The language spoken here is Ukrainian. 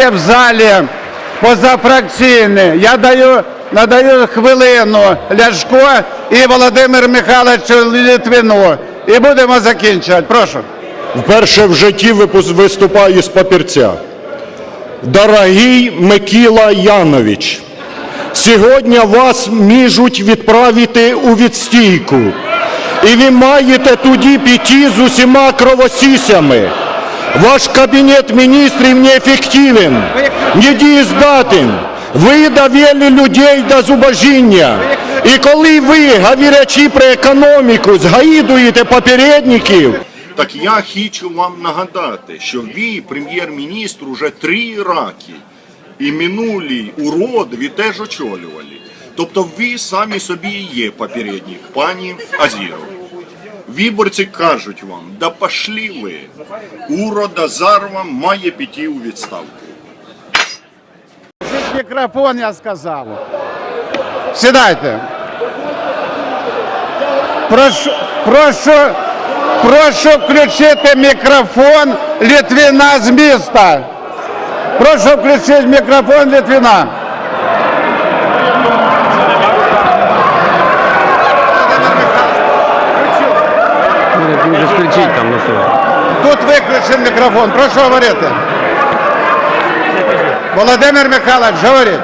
немає в залі позафракційний. Я даю, надаю хвилину Ляшко і Володимир Михайловичу Літвіну. І будемо закінчувати. Прошу. Вперше в житті виступаю з папірця. Дорогий Микіла Янович, сьогодні вас можуть відправити у відстійку. І ви маєте тоді піти з усіма кровосісями. Ваш кабінет міністрів неефективен, недієздатен. Ви довели людей до зубожіння. І коли ви, говорячи про економіку, згаїдуєте попередників, Так я хочу вам нагадати, що ви, прем'єр-міністр, уже три роки і минулі урод ви теж очолювали. Тобто ви самі собі є попередник, пані Азіров. Виборці кажуть вам, да пошли ви, урода зарва має піти у відставку. Мікрофон я сказав. Сідайте. Прошу, прошу, прошу включити мікрофон Літвіна з міста. Прошу включити мікрофон Літвіна. Що. Тут виключений мікрофон. Прошу говорити. Володимир Михайлович, говоріть.